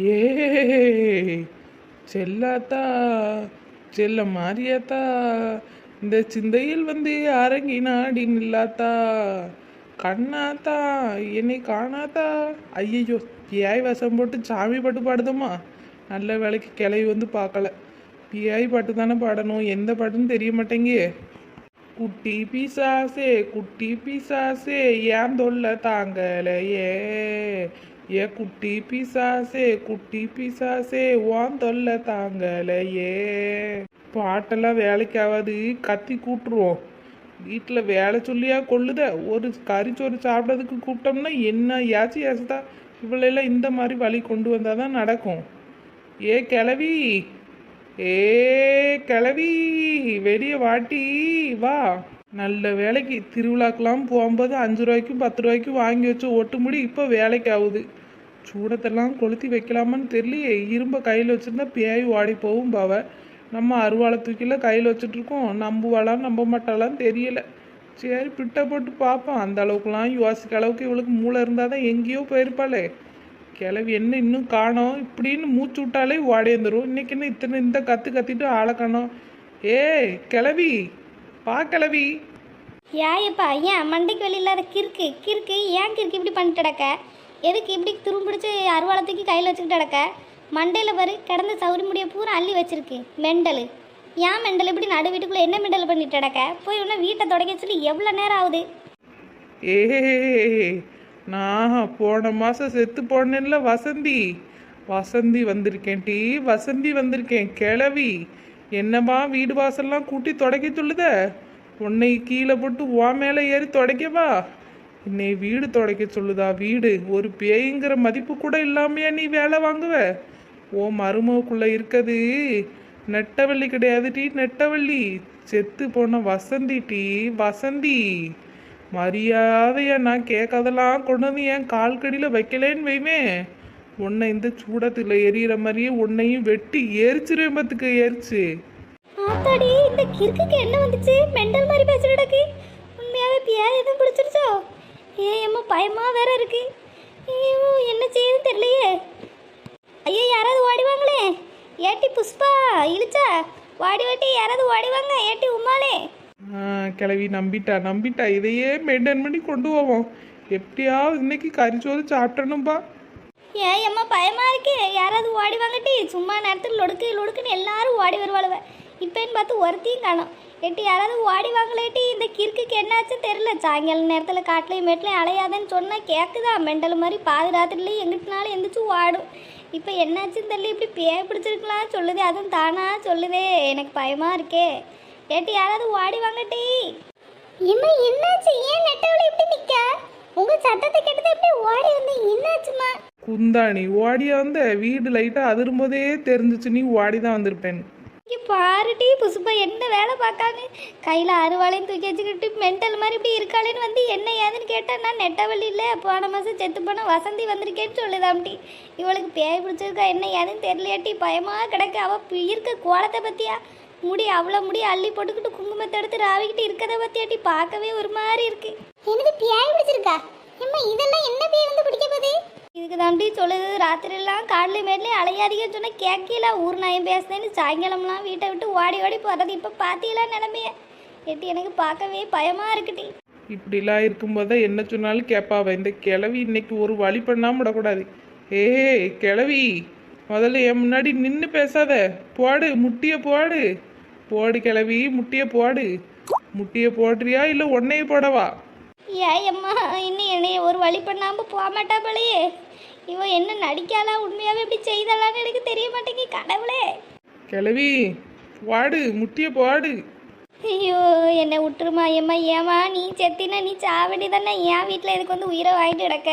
ஏ செல்லாத்தா செல்ல மாரியாத்தா இந்த சிந்தையில் வந்து அரங்கினாடி நில்லாத்தா கண்ணாத்தா என்னை காணாத்தா. ஐயையோ பியாய் வசம் போட்டு சாமி பாட்டு பாடுதம்மா நல்ல வேலைக்கு கிளவி வந்து பார்க்கல. பியாய் பாட்டு தானே பாடணும் எந்த பாட்டுன்னு தெரிய மாட்டேங்கே. குட்டி பிசாசே குட்டி பிசாசே ஏன் தொல்லை தாங்கலையே? ஏ குட்டி பிசாசே குட்டி பிசாசே ஓன் தொல்லை தாங்கலையே. பாட்டெல்லாம் வேலைக்கு ஆகாது கத்தி கூட்டுருவோம். வீட்டில் வேலை சொல்லியா கொள்ளுத? ஒரு கறிச்சோறு சாப்பிட்றதுக்கு கூப்பிட்டோம்னா என்ன ஏச்சு ஏசுதா இவளெல்லாம் இந்த மாதிரி வழி கொண்டு வந்தால் தான் நடக்கும். ஏ கிளவி ஏ கிளவி வெளியே வாட்டி வா. நல்ல வேலைக்கு திருவிழாக்கெல்லாம் போகும்போது அஞ்சு ரூபாய்க்கும் பத்து ரூபாய்க்கும் வாங்கி வச்சு ஒட்டு முடி இப்போ வேலைக்கு ஆகுது சூடத்தெல்லாம் கொளுத்தி வைக்கலாமான்னு தெரியலையே. இரும்பை கையில் வச்சுருந்தா பேய் ஓடி போகும் பாவ. நம்ம அருவாளை தூக்கில கையில் வச்சுட்ருக்கோம் நம்புவாளா நம்ப மாட்டாளான்னு தெரியல. சரி பிட்ட போட்டு பார்ப்போம். அந்த அளவுக்குலாம் யோசிக்க அளவுக்கு இவளுக்கு மூளை இருந்தால் தான் எங்கேயோ போயிருப்பாளே. கிளவி என்ன இன்னும் காணோம்? இப்படின்னு மூச்சு விட்டாலே ஓடிந்துரும் இன்னைக்கு என்ன இத்தனை இந்த கற்று கத்திட்டு ஆளை காணோம்? ஏய் கிளவி பா கிளவி ஏப்பா ஏன் மண்டைக்கு வெளியில் கிறுக்கு? கிறுக்கு ஏன் கிறுக்கு இப்படி பண்ணிட்டு கிடக்க? எதுக்கு இப்படி துரும்பிடிச்சு அருவாளத்துக்கு கையில் வச்சுக்கிட்டு கிடக்க? மண்டையில் பாரு கிடந்த சவுரி முடிய பூரா அள்ளி வச்சிருக்கு மெண்டல். ஏன் மெண்டல்? இப்படி நடு வீட்டுக்குள்ளே என்ன மெண்டல் பண்ணிட்டு கிடக்க? போய் ஒன்று வீட்டை தொடக்க சொல்லி எவ்வளோ நேரம் ஆகுது? ஏ நான் போன மாதம் செத்து போனேன்ல வசந்தி. வசந்தி வந்திருக்கேன் டி வசந்தி வந்திருக்கேன் கிளவி என்னவா வீடு வாசல்லாம் கூட்டி தொடக்கி துள்ளுத உன்னை கீழே போட்டு உன் மேலே ஏறி துடைக்கவா? என்னை வீடு துடைக்க சொல்லுதா வீடு. ஒரு பேய்ங்கிற மதிப்பு கூட இல்லாமையா நீ வேலை வாங்குவ? ஓ மருமகுக்குள்ள இருக்குது. நெட்டவள்ளி கிடையாது டீ நெட்டவள்ளி. செத்து போன வசந்தி டீ வசந்தி. மரியாதையா நான் கேட்காதெல்லாம் கொண்டு வந்து என் கால் கடியில் வைக்கலேன்னு வைமே. உன்னை இந்த சூடத்தில் எரியிற மாதிரியே உன்னையும் வெட்டி எரிச்சிருவேன் பத்துக்கு எரிச்சு. ஆத்தாடி இந்த கிறுக்குக்கு என்ன வந்துச்சு? மெண்டல் மாதிரி பேசிட்டு உண்மையாவே பியா எதுவும் பிடிச்சிருச்சோ? ஏ அம்மா பயமா வேற இருக்கு. என்ன செய்யுதுன்னு தெரியலையே. ஐயோ யாராவது ஓடிவாங்களே ஏட்டி புஷ்பா இழுச்சா? வாடி வாட்டி யாராவது ஓடிவாங்க ஏட்டி உமாலே கிளவி நம்பிட்டா நம்பிட்டா. இதையே மெயின்டைன் பண்ணி கொண்டு போவோம். எப்படியாவது இன்னைக்கு கறிச்சோறு சாப்பிட்டணும்பா ஏன் அம்மா பயமா இருக்கு. யாராவது ஓடி வாங்கட்டி சும்மா நேரத்தில் லொடுக்கு லொடுக்குன்னு எல்லாரும் ஓடி வருவாளுவ. இப்போன்னு பார்த்து ஒருத்தையும் காணோம். எட்டி யாராவது ஓடி வாங்கலேட்டி இந்த கிறுக்குக்கு என்னாச்சுன்னு தெரில சாயங்கால நேரத்தில் காட்டுலையும் மேட்லையும் அலையாதேன்னு சொன்னால் கேட்குதா மெண்டல் மாதிரி பாதி ராத்திரிலையும் எங்கிட்டனாலும் எந்திரிச்சு ஓடும். இப்போ என்னாச்சுன்னு தெரியல இப்படி பேய் பிடிச்சிருக்கலாம் சொல்லுதே அதுவும் தானா? சொல்லுதே எனக்கு பயமா இருக்கே. ஏட்டி யாராவது ஓடி வாங்கட்டி இம்மா என்னாச்சு? ஏன் நெட்டவளை இப்படி நிக்க? உங்க சத்தத்தை கேட்டது எப்படி ஓடி வந்து என்னாச்சுமா குந்தாணி ஓடியா வந்த? வீடு லைட்டாக அதிரும்போதே தெரிஞ்சிச்சு நீ ஓடி தான் வந்திருப்பேன்னு. பாருட்டி பாருடி புசுப்பா என்ன வேலை பார்க்கான்னு கையில் அறுவாளையும் தூக்கி வச்சுக்கிட்டு மென்டல் மாதிரி இப்படி இருக்காளேன்னு வந்து என்ன ஏதுன்னு கேட்டால் நான் நெட்டவள்ளி இல்லை போன மாதம் செத்து போன வசந்தி வந்திருக்கேன்னு சொல்லுதாம்டி. இவளுக்கு பேய் பிடிச்சிருக்கா என்ன ஏதுன்னு தெரியலையாட்டி பயமாக கிடக்கு. அவள் இருக்க கோலத்தை பற்றியா முடி அவ்வளோ முடி அள்ளி போட்டுக்கிட்டு குங்குமத்தை எடுத்து ராவிக்கிட்டு இருக்கதை பற்றியாட்டி பார்க்கவே ஒரு மாதிரி இருக்கு. எனக்கு பேய் பிடிச்சிருக்கா? அம்மா இதெல்லாம் என்ன பேய் வந்து பிடிக்க போகுது? இதுக்கு தாண்டி சொல்லுது ராத்திரிலாம் காலையில் மேட்லேயும் அலையாதீங்கன்னு சொன்னால் கேட்கல ஊர் நாயம் பேசுனேன்னு சாயங்காலம்லாம் வீட்டை விட்டு ஓடி ஓடி போகிறது இப்போ பார்த்தீங்களா நிலமைய? எட்டி எனக்கு பார்க்கவே பயமாக இருக்குடி. இப்படிலாம் இருக்கும்போது தான் என்ன சொன்னாலும் கேட்பாவ. இந்த கிழவி இன்னைக்கு ஒரு வழி பண்ணாமல் விடக்கூடாது. ஏய் கிழவி முதல்ல என் முன்னாடி நின்று பேசாத. போடு முட்டிய போடு. போடு கிழவி முட்டிய போடு. முட்டிய போடுறியா இல்லை உன்னைய போடவா? ஏய் அம்மா இன்னும் என்னைய ஒரு வழி பண்ணாமல் போக மாட்டா போலையே. இவன் என்ன நடிக்காளா உண்மையாகவே இப்படி செய்தாளான்னு எனக்கு தெரிய மாட்டேங்கி கடவுளே. கிழவி போடு முட்டிய போடு. ஐயோ என்னை விட்டுருமா ஏம்மா ஏமா நீ செத்தினா நீ சாவடி தானே என் வீட்டில் எதுக்கு வந்து உயிரை வாங்கிட்டு கிடக்க?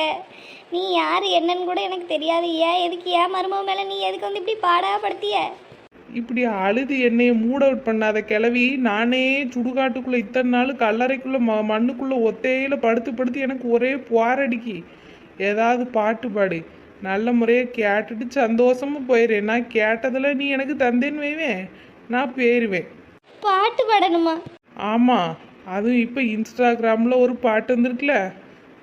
நீ யார் என்னன்னு கூட எனக்கு தெரியாது ஏன் எதுக்கு ஏன் மருமக மேலே நீ எதுக்கு வந்து இப்படி பாடாப்படுத்திய? இப்படி அழுது என்னைய மூட் அவுட் பண்ணாத கிளவி நானே சுடுகாட்டுக்குள்ள இத்தனை நாள் கல்லறைக்குள்ள ம மண்ணுக்குள்ள ஒத்தையில படுத்து படுத்து எனக்கு ஒரே போரடிக்கி ஏதாவது பாட்டு பாடு. நல்ல முறையாக கேட்டுட்டு சந்தோஷமா போயிடுறேன் நான் கேட்டதில் நீ எனக்கு தந்தேன்னு வைவேன் நான் போயிடுவேன் பாட்டு பாடணுமா? ஆமாம் அதுவும் இப்போ இன்ஸ்டாகிராமில் ஒரு பாட்டு வந்திருக்குல்ல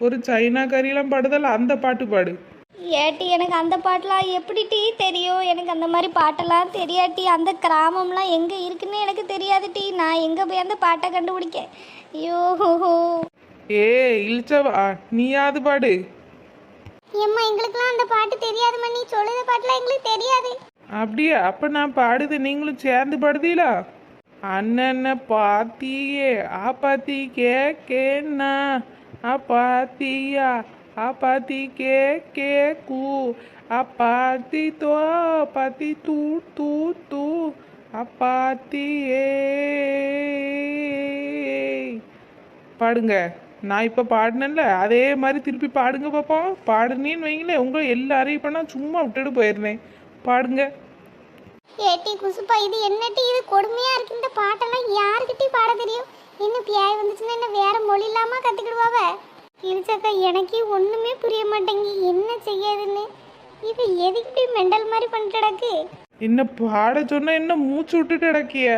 ஒரு சைனா கறியெல்லாம் பாடுதல்ல அந்த பாட்டு பாடு. ஏட்டி எனக்கு அந்த பாட்டெலாம் எப்படி டீ தெரியும்? எனக்கு அந்த மாதிரி பாட்டெல்லாம் தெரியாட்டி அந்த கிராமம்லாம் எங்கே இருக்குன்னு எனக்கு தெரியாது டீ. நான் எங்கே போய் அந்த பாட்டை கண்டுபிடிக்க? ஐயோ ஏ இழிச்சவா நீயாவது பாடு. ஏம்மா எங்களுக்குலாம் அந்த பாட்டு தெரியாதும்மா நீ சொல்லுத பாட்டுலாம் எங்களுக்கு தெரியாது. அப்படியா? அப்ப நான் பாடுது. நீங்களும் சேர்ந்து பாடுதீங்களா அண்ணன பாத்தியே. ஆ பாத்தி கே கேன்னா ஆ பாத்தியா? ஆ பாத்தி கே கே கூ. அப்பாத்தி பாத்தி தோ பாத்தி தூ தூ தூ. ஆ ஏ. பாடுங்க. நான் இப்போ பாடினேன்ல அதே மாதிரி திருப்பி பாடுங்க பார்ப்போம் பாடுனேன்னு வைங்களேன் உங்களை எல்லாரையும் இப்போ நான் சும்மா விட்டுட்டு போயிருந்தேன். பாடுங்க. ஏட்டி குசுப்பா இது என்னட்டி? இது கொடுமையா இருக்கு. இந்த பாட்டெல்லாம் யாருக்கிட்டே பாட தெரியும். இன்னும் பியாய் வந்துச்சுன்னா என்ன வேற மொழி இல்லாம கத்துக்கிடுவாவ? இருச்சக்கா எனக்கே ஒண்ணுமே புரிய மாட்டேங்கி என்ன செய்யாதுன்னு? இது எதுக்கு இப்படி மெண்டல் மாதிரி பண்ணிட்டு கிடக்கு என்ன பாட சொன்னா என்ன மூச்சு விட்டுட்டு கிடக்கிய?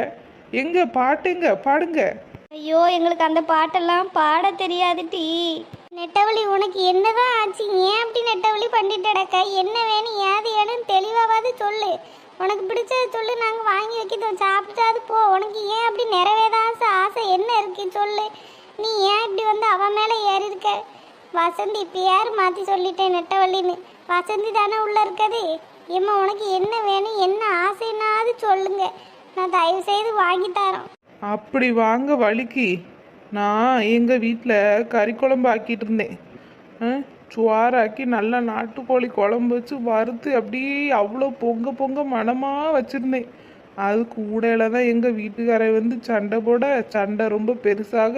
எங்க பாட்டுங்க பாடுங்க. ஐயோ எங்களுக்கு அந்த பாட்டெல்லாம் பாட தெரியாது டீ. நெட்டவழி உனக்கு என்னதான் ஆச்சு? ஏன் அப்படி நெட்டவழி பண்ணிட்டு கிடக்க என்ன வேணும் ஏது ஏன்னு தெளிவாவது சொல்லு. உனக்கு பிடிச்சது சொல்லு நாங்கள் வாங்கி வைக்கிறோம். சாப்பிட்டாது போ. உனக்கு ஏன் அப்படி நிறைவேறாத ஆசை என்ன இருக்கு? சொல்லு. நீ ஏன் இப்படி வந்து அவன் மேலே ஏறி இருக்க? வசந்தி யார் மாற்றி சொல்லிட்டேன் நெட்டவள்ளின்னு? வசந்தி தானே உள்ளே இருக்கது ஏம்மா உனக்கு என்ன வேணும் என்ன ஆசைன்னாவது சொல்லுங்க. நான் தயவு செய்து வாங்கி தரோம். அப்படி வாங்க வலிக்கு நான் எங்கள் வீட்டில் கறி குழம்பு ஆக்கிட்டு இருந்தேன். ஆ, சுவாராக்கி நல்லா நாட்டுக்கோழி குழம்பு வச்சு வறுத்து அப்படியே அவ்வளோ பொங்க பொங்க மணமாக வச்சுருந்தேன். அது கூடையில் தான் எங்கள் வீட்டுக்காரை வந்து சண்டை போட சண்டை ரொம்ப பெருசாக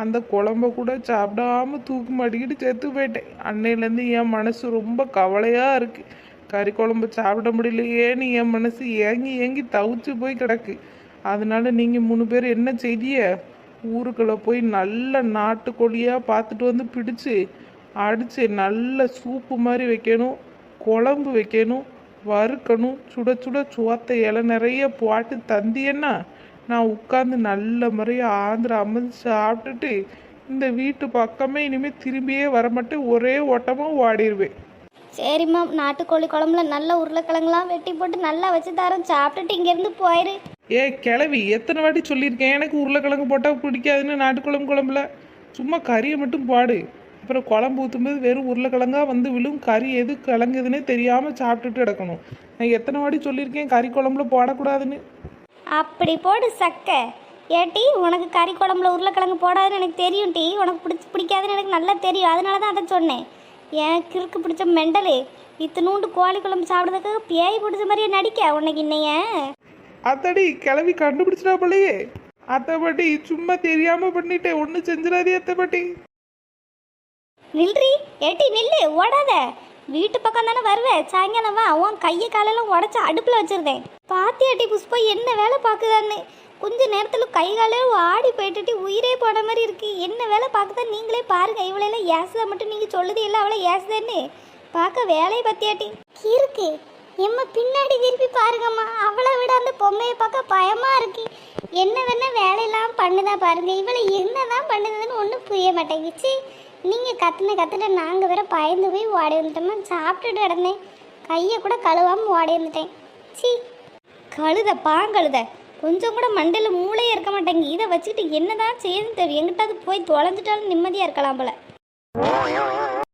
அந்த குழம்ப கூட சாப்பிடாம தூக்கு மாட்டிக்கிட்டு செத்து போயிட்டேன். அன்னையிலேருந்து என் மனசு ரொம்ப கவலையாக இருக்குது கறி குழம்பு சாப்பிட முடியலையேன்னு என் மனசு ஏங்கி ஏங்கி தவிச்சு போய் கிடக்கு. அதனால நீங்கள் மூணு பேர் என்ன செய்திய? ஊருக்குள்ளே போய் நல்ல நாட்டுக்கோழியாக பார்த்துட்டு வந்து பிடிச்சு அடித்து நல்ல சூப்பு மாதிரி வைக்கணும் குழம்பு வைக்கணும் வறுக்கணும் சுட சுட சோத்தை இலை நிறைய போட்டு தந்தியன்னா நான் உட்காந்து நல்ல முறையாக ஆந்திர அமர்ந்து சாப்பிட்டுட்டு இந்த வீட்டு பக்கமே இனிமேல் திரும்பியே வரமாட்டேன் ஒரே ஓட்டமாக ஓடிடுவேன் சரிம்மா நாட்டுக்கோழி குழம்புல நல்ல உருளைக்கிழங்குலாம் வெட்டி போட்டு நல்லா வச்சு தரோம். சாப்பிட்டுட்டு இங்கேருந்து போயிரு. ஏ கிளவி எத்தனை வாட்டி சொல்லியிருக்கேன் எனக்கு உருளைக்கிழங்கு போட்டால் பிடிக்காதுன்னு நாட்டுக்குழம்பு குழம்புல. சும்மா கறியை மட்டும் பாடு. அப்புறம் குழம்பு ஊற்றும்போது வெறும் உருளைக்கிழங்கா வந்து விழும். கறி எது கிழங்குதுன்னே தெரியாமல் சாப்பிட்டுட்டு கிடக்கணும். நான் எத்தனை வாட்டி சொல்லியிருக்கேன் கறி குழம்புல போடக்கூடாதுன்னு. அப்படி போடு சக்கை. ஏட்டி உனக்கு கறி குழம்புல உருளைக்கிழங்கு போடாதுன்னு எனக்கு தெரியும் டீ. உனக்கு பிடிச்சி பிடிக்காதுன்னு எனக்கு நல்லா தெரியும். அதனால தான் அதை சொன்னேன். என் கிறுக்கு பிடிச்ச மெண்டலு? இத்தினூண்டு கோழி குழம்பு சாப்பிட்றதுக்கு பேய் பிடிச்ச மாதிரியே நடிக்க. உனக்கு இன்னைய அத்தடி கிளவி கண்டுபிடிச்சிட்டா போலயே. அத்தை பாட்டி சும்மா தெரியாமல் பண்ணிட்டேன் ஒன்றும் செஞ்சிடாதே அத்தை பாட்டி. நில்றி. ஏட்டி நில்லு. ஓடாத. வீட்டு பக்கம் தானே வருவேன் சாயங்காலம் வா. உன் கையை காலெல்லாம் உடச்சி அடுப்பில் வச்சிருந்தேன். பாத்தியாட்டி புஷ்பா என்ன வேலை பார்க்குதான்னு. கொஞ்ச நேரத்தில் கை காலையில் ஆடி போயிட்டுட்டு உயிரே போன மாதிரி இருக்கு. என்ன வேலை பார்க்குதா நீங்களே பாருங்க. இவளெல்லாம் ஏசுதா மட்டும் நீங்கள் சொல்லுது இல்லை அவளை ஏசுதேன்னு. பார்க்க வேலையை பத்தியாட்டி இருக்கு. எம்மா பின்னாடி திருப்பி பாருங்கம்மா. அவளை விட அந்த பொம்மையை பார்க்க பயமாக இருக்கு. என்ன வேணா வேலையெல்லாம் பண்ணுதா பாருங்க. இவளை என்னதான் பண்ணுதுன்னு ஒன்றும் புரிய மாட்டேங்குச்சு நீங்கள் கற்றுன கத்துட்டு நாங்கள் வேற பயந்து போய் ஓடி வந்துட்டோமா சாப்பிட்டுட்டு கிடந்தேன். கையை கூட கழுவாமல் ஓடி வந்துட்டேன். சி கழுத பாங்கழுத. கொஞ்சம் கூட மண்டையில் மூளையே இருக்க மாட்டேங்க இதை வச்சுக்கிட்டு என்னதான் செய்யுதுன்னு தெரியும். எங்கிட்ட அது போய் தொலைஞ்சிட்டாலும் நிம்மதியாக இருக்கலாம் போல.